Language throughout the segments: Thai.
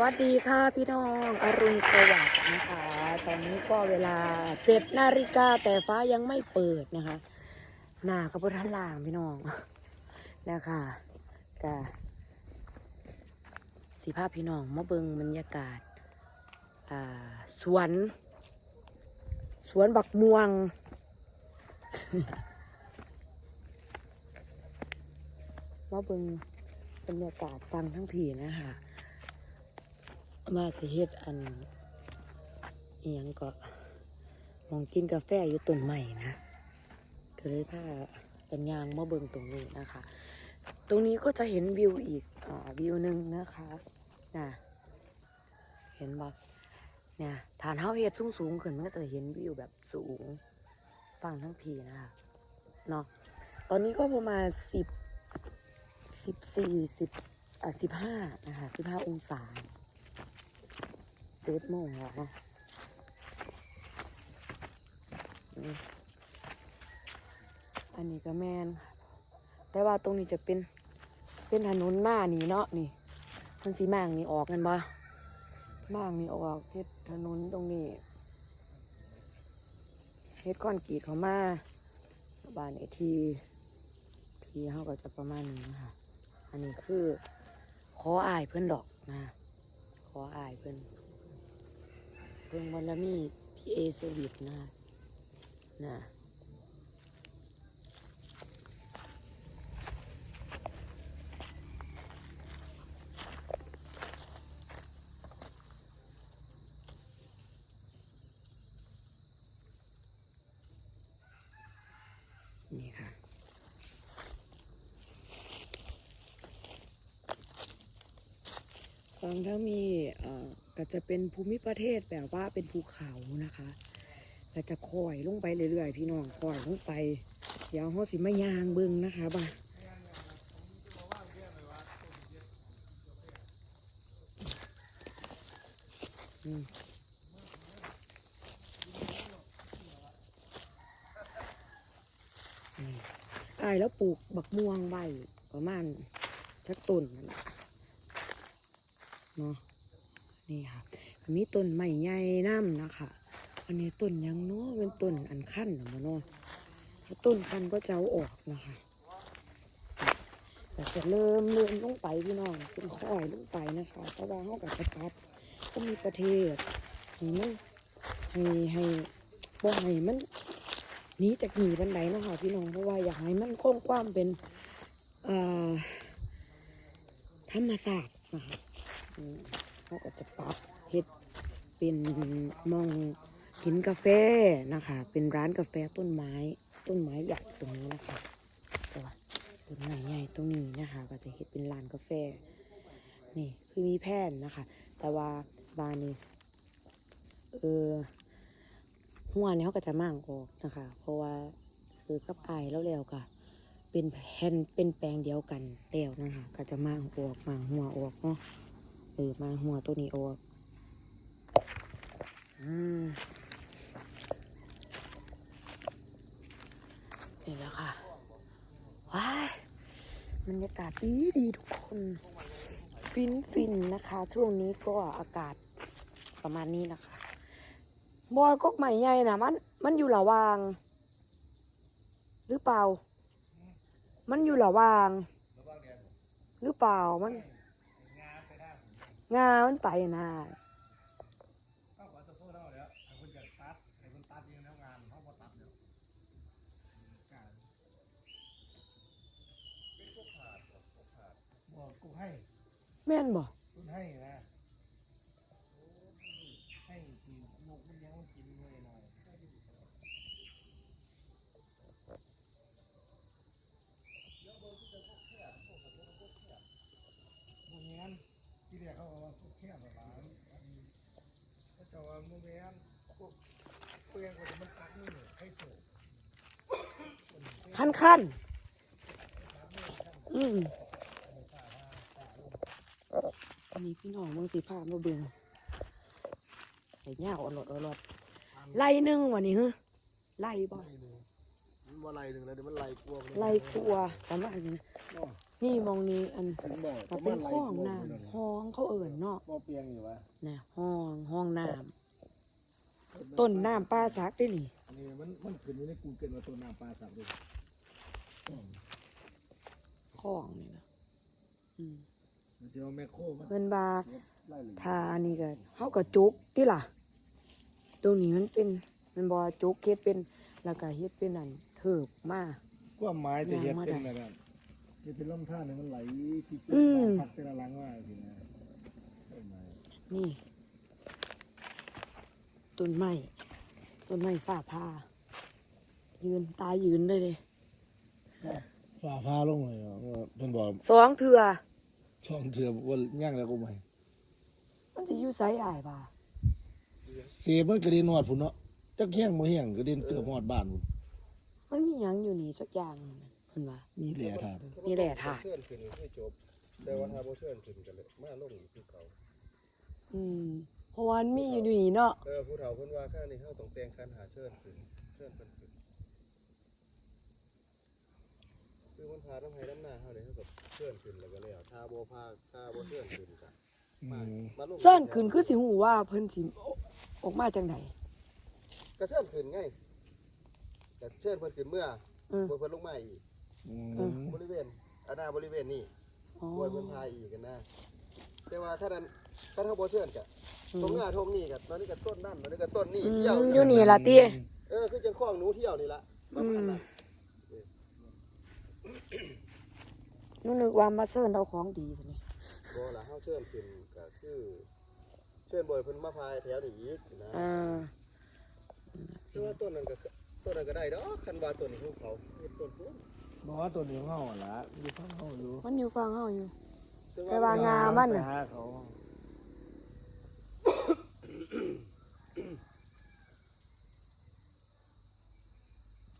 วัสดีค่ะพี่น้องอรุณสวัสดิ์นะคะ ตอนนี้ก็เวลาเจ็ดนาฬิกาแต่ฟ้ายังไม่เปิดนะคะหน้ากระพุทันล่างพี่น้องนะคะกะสีภาพพี่น้องมาเบิงบรรยากาศอ่าสวน สวนบักม่วง มาเบิงบรรยากาศฟังทั้งผีนะคะ มาสิเฮ็ดอันเอียงก็มองกินกาแฟอยู่ต้นใหม่นะก็เลยพาเป็นยางมาเบิ่งตรงนี้นะคะ ตรงนี้ก็จะเห็นวิวอีกอ่าวิวหนึ่งนะคะน่ะเห็นบ่เนี่ยฐานเฮาเฮ็ดสูงสูงขึ้นมันก็จะเห็นวิวแบบสูงฟังทั้งพีนะคะเนาะตอนนี้ก็ประมาณสิบสิบสี่สิบอะสิบห้านะคะสิบห้าองศา เจ็ดโมงแล้วนะอันนี้ก็แมนแต่ว่าตรงนี้จะเป็น เป็นถนนหน้านี่เนาะนี่มันสีมางนี่ออกกันบ่มางนี่ออกเฮ็ดถนนตรงนี้เฮ็ดคอนกรีตเขามาบ้านไอทีทีเขาก็จะประมาณนี้นะคะอันนี้คือขออายเพื่อนดอกนะขออายเพื่อน เพิ่งวันละมีพี่เอเซอร์วิสนะนะนี่ค่ะฟังถ้ามีเอ่อ ก็จะเป็นภูมิประเทศแบบว่าเป็นภูเขานะคะก็จะคอยลงไปเรื่อยๆ พี่น้องคอยลงไป เดี๋ยวเขาสิมายางเบึงนะคะบ่าอืมนี่อายแล้วปลูกบักม่วงไว้ประมาณชักต้นนั่นแหละเนาะ นี่ค่ะมีต้นไม้ใหญ่น้ำนะคะอันนี้ต้นยังเนาะเป็นต้นอันขั้นนะมันเนาะถ้ต้นขั้นก็จะเอาออกนะคะแต่จะเริ่มเริ่มลงไปพี่น้องเป็นค่อยลงไปนะคะเพราะว่าเขากับสปัดก็มีประเทศให้มันให้ให้บ่ให้มันนี้จากหนีบันไดเนาะคะพี่น้องเพราะว่าอยากให้มันคงความเป็นธรรมศาสตร์นะคะ เขาก็จะปรับเฮ็ดเป็นมองกินกาแฟนะคะ เป็นร้านกาแฟต้นไม้ ต้นไม้ใหญ่ตรงนี้นะคะตัวต้นไม้ใหญ่ตรงนี้นะคะ ก็จะเฮ็ดเป็นร้านกาแฟ นี่คือมีแผ่นนะคะ แต่ว่าบานนี้เออหัวเนี่ยเขาก็จะมั่งออกนะคะ เพราะว่าซื้อกับไอแล้วแล้วก็เป็นแผ่นเป็นแปลงเดียวกันแล้วนะคะ ก็จะมั่างออกมั่างหัวออกเนาะ เออมาหัวตัวนี้ออกอืมนี่แล้วค่ะ ว้ายบรรยากาศดีดีทุกคน ฟินฟินนะคะ ช่วงนี้ก็อากาศประมาณนี้นะคะ บอยกกใหม่ใหญ่นะมัน มันอยู่ระหว่าง หรือเปล่า มันอยู่ระหว่าง หรือเปล่ามัน งามันไปนะเขาก็จะสู้เท่าแล้วไอ้คนจะตัดไอ้คนตัดเองแล้วงานเขาก็ตัดเดี๋ยวการเป็นพวกขาดพวกขาดบอกกูให้แม่นบ่กูให้นะให้กินนกมันยังมันกินเลยหน่อยพวกนี้ที่เรียก เขาว่าพวกแค่แบบร้านเขาจะว่าโมเมนพวกเปลืองกว่าจะมันตัดนี่ให้สูงขั้นขั้นอืมอันนี้พี่น้องเมืองสีผ้ามาเบิ่งไอ้เงาอรดอรดไล่หนึ่งวันนี้ฮะไล่บ่ไล่หนึ่งมันว่าไล่หนึ่งแล้วเดี๋ยวมันไล่กลัวมันไล่ครัวประมาณ นี้เนาะนี่มองนี้อันถึงบ่ก็เป็นห้องน้ำห้องเขาเอิ่นเนาะบ่เปียงอยู่วะนะห้องห้องน้ำต้นน้ำปลาสักได้นี่นี่มันมันขึ้นอยู่ในกูเกิลว่าต้นน้ำปลาสับเลยห้องนี่นะอืมมันสิเอาแมคโครมาเพิ่นบาเก็บไล่เลยทาอันนี้ก็เฮาก็จุกติล่ะ ตรงนี้มันเป็นมันบ่จุกเฮ็ดเป็นแล้วก็เฮ็ดเป็นอันเถิบมาความหมายจะเฮ็ดเป็นย่างมาได้แบบนั้น เฮ็ดเป็นลำธารให้มันไหลสิบอืมพักแต่ละหลังว่าสินะความหมายนี่ต้นไม้ต้นไม้ฟ้าผ่ายืนตายยืนเลยเด้ฟ้าฟ้าลงเลยเหรอว่าเพิ่นบอกสองเถื่อช่องเถื่อว่าย่างแล้วก็ไม่มันสิอยู่ไสอ้ายบ่าเสียมันกระเด็นหอดพุ่นเนาะจักแห้งบ่แห้งกระเด็นเกือบหอดบ้านพุ่นมันมีหยังอยู่นี่สักอย่างนั่นน่ะ เพิ่นว่า มีแหล่ถาดนี่แหละถาด เชิญขึ้นให้จบ แต่ว่าถ้าบ่เชิญขึ้นก็เลยมาลงอยู่คือเก่าอืมเพราะว่ามันมีอยู่นี่เนาะเออผู้เฒ่าเพิ่นว่าข้างนี้เฮาต้องแต่งคันหาเชิญขึ้นเชิญเพิ่นขึ้นคือมันพาน้ำให้น้ำหน้าเฮานี่เฮาก็เชิญขึ้นแล้วก็แล้วถ้าบ่พาถ้าบ่เชิญขึ้นก็อืมามมาลงเส้นขึ้นคือสิหูว่าเพิ่นสิออกมาจังได ก็เชิญขึ้นไงก็เชิญเพิ่นขึ้นเมื่ออืมบ่เพิ่นลงมาอีก อืเออมบริเวณอาณาบริเวณนี้อ๋อบ่ให้เพิ่นพาอีกกันนะแต่ว่าถ้านั้นถ้าเฮาบ่เชิญก็อืตรงมหน้าทงนี่ก็ตอนนี้ก็ต้นนั่นตอนนี้ก็ต้นนี่อืเที่ยวมอยู่นี่ล่ะติเออคือจังข้องหนูเที่ยวนี่ละประมาณนั้นหนูนึกว่ามาเซิร์นเอาของดีซะนี่บ่ล่ะเฮาเชิญขึ้นก็คือเชิญบ่อยเพิ่นมาพายแถวนี้อีกนะอ่าคือว่าต้นนั้นก็ต้นนั้นก็ได้ดอกคันว่าต้นนี้ของเขาต้นพุ่น บอกว่าตัวนี้ของเฮาหั่นล่ะอยู่ข้างเฮาอยู่มันอยู่ฟังเฮาอยู่ซึ่งแต่ว่างามันน่ะ ไปหาเขา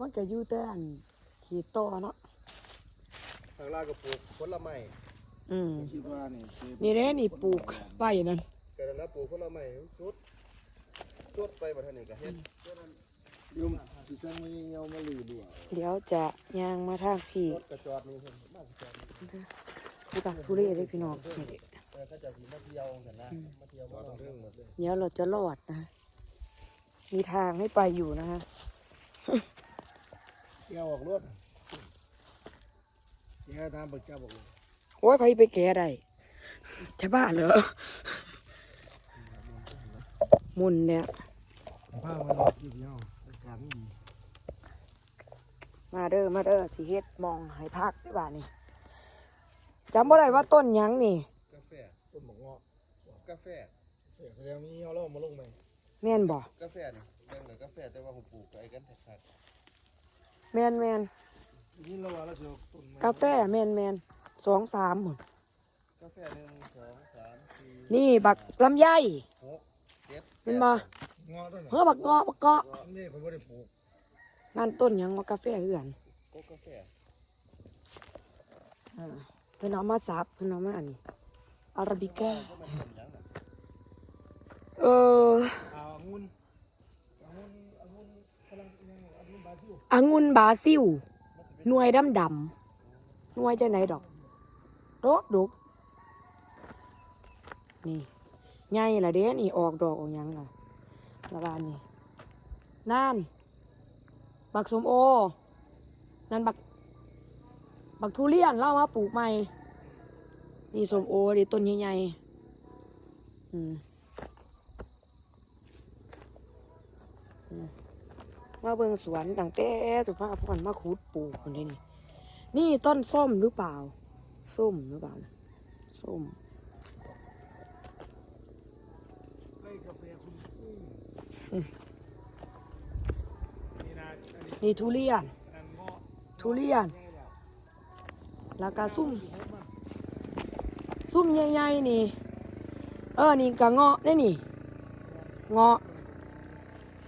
มันก็อยู่แต่อันขีดต่อเนาะทางลาวก็ปลูกผลไม้อืมคิดว่านี่คือนี่แหละนี่ปลูกใบนั่นก็นั่นนะปลูกผลไม้สุดสุดไปบ่ทันนี่ก็เฮ็ดตัวนั้น ยุ่มสิสั่งมาเหี่ยวมาลือดูเอาเดี๋ยวจะย่างมาทางพี่รถกระจอดนี่เพิ่นมาจอดนี่ผู้ตักทุเรศเลยพี่น้องนี่เออเขาจะสิมาเที่ยวจังซั่นนะมาเที่ยวมาเรื่องหมดเลยเดี๋ยวเราจะรอดนะ มีทางให้ไปอยู่นะฮะแก้วออกรถแก้วตามบักเจ้าบอกเลยโอ้ยไปไปแก้ได้จะบ้าเหรอหมุนเนี่ย ผ้ามาหลอกอยู่เดียวอากาศมันดีมาเด้อมาเด้อสิเฮ็ดมองให้พักได้บ้านี่จำบ่ได้ว่าต้นหยังนี่ กาแฟต้นหมกงอกกาแฟเสียแสดงมีเหี่ยวแล้วเอามาลงไหมแม่นบ่กาแฟนี่เรื่องเหนือกาแฟแต่ว่าผมปลูกไอ้กันแท้แม่นแม่นนี่เราว่าเราจะเอาต้นไม้กาแฟแม่นแม่นสองสามหมดๆกาแฟหนึ่งสองสามสี่นี่บักลำไยหกเจ็ดเป็นบ่ งอกต้นเฮ้อบักเงาะบักเงาะนี่ผมไม่ได้ปลูกนั่นต้นหยังว่ากาแฟเหือนก็กาแฟอ่าเพิ่นเอามาสับเพิ่นเอามาอันนี้อาราบิก้าก็มันเป็นอย่างนั้นเอออ่าองุ่นองุ่นองุ่นกำลังยังองุ่นบาซิลองุ่นบราซิลหน่วยดำดำๆหน่วยจะไหนดอกดกดกนี่ใหญ่ละเด้นี่ออกดอกออกหยังล่ะ ละบานนี่นั่น บักสมโอ นั่นบัก บักทุเรียนเล่าว่าปลูกใหม่ นี่สมโอดิต้นใหญ่ๆอืมอืมมาเบิงสวนตั้งแต่สุภาพพรมาขุดปลูกคนนี้นี่ นี่ต้นส้มหรือเปล่า ส้มหรือเปล่า ส้ม ไล่ กาแฟคุณกุ้งนี่นะอันนี้นี่ทุเรียน อันเงาะทุเรียนง่ายแล้วแล้วก็ซุ่มสิให้มันซุ่มใหญ่ๆนี่ เออ นี่ก็เงาะได้นี่ เงาะ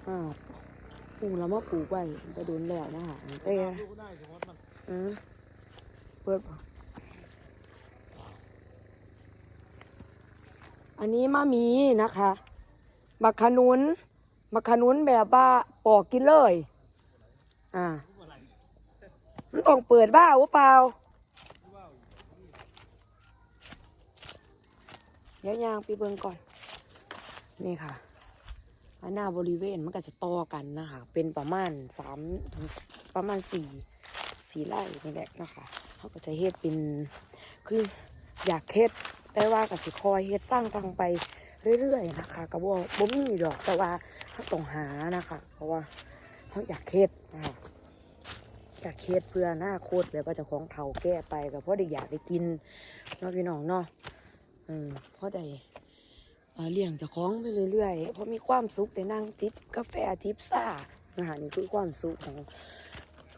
อ่าปลูกแล้วมาปลูกไว้ไปโดนแล้วนะฮะแต่ลูกได้สมมติมันเออเปิด อันนี้มะมีนะคะ มะกขนุนมะกขนุนแบบว่าปอกกินเลย อ่า มันต้องเปิดบ้าหรือเปล่า เดี๋ยวยางปีเบิงก่อน นี่ค่ะหน้าบริเวณมันก็จะต่อกันนะคะ เป็นประมาณสามประมาณสี่สี่ไร่นี่แหละนะคะเขาก็จะเฮ็ดเป็นคืออยากเฮ็ดแต่ว่ากับสิคอยเฮ็ดสร้างทางไป เรื่อยๆนะคะก็บ่บ่มีดอกแต่ว่าเขาต้องหานะคะ เพราะว่าเขาอยากเฮ็ดนะคะอยากเฮ็ดเพื่อหน้าโคตรแบบว่าจะของเฒ่าแก้ไปก็เพราะได้อยากได้กินเนาะพี่น้องเนาะอืมเพราะได้เอ่เลี้ยงจะของไปเรื่อยๆ เพราะมีความสุขได้นั่งจิบกาแฟจิบซ่านะคะนี่คือความสุขของ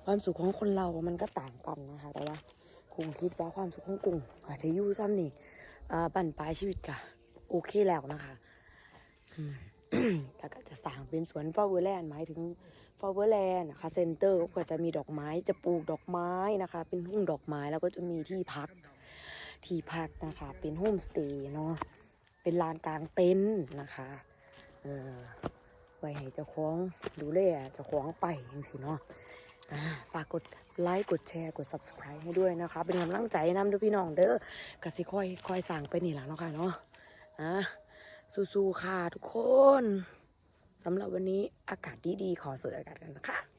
ความสุขของคนเรา มันก็ต่างกันนะคะ แต่ว่าคงคิดว่าความสุขของกุ้งอาจจะยู่ซ้ำนี่อ่าบั่นปลายชีวิตกะ โอเคแล้วนะคะแล้วก็จะสร้างเป็นสวนฟลาเวอร์แลนด์หมายถึงฟลาเวอร์แลนด์นะคะเซ็นเตอร์ก็จะมีดอกไม้จะปลูกดอกไม้นะคะ เป็นทุ่งดอกไม้แล้วก็จะมีที่พัก ที่พักนะคะ เป็นโฮมสเตย์เนาะเป็นลานกลางเต็นท์นะคะเออไว้ให้เจ้าของดูแลเจ้าของไปอย่างสิเนาะฝากกดไลค์กดแชร์กด subscribe ให้ด้วยนะคะ เป็นกำลังใจนำด้วยพี่น้องเด้อกสิค่อยค่อยสั่งไปนี่หละเนาะค่ะเนาะะสู้ๆค่ะทุกคนสำหรับวันนี้อากาศดีๆขอสูดอากาศกันนะคะ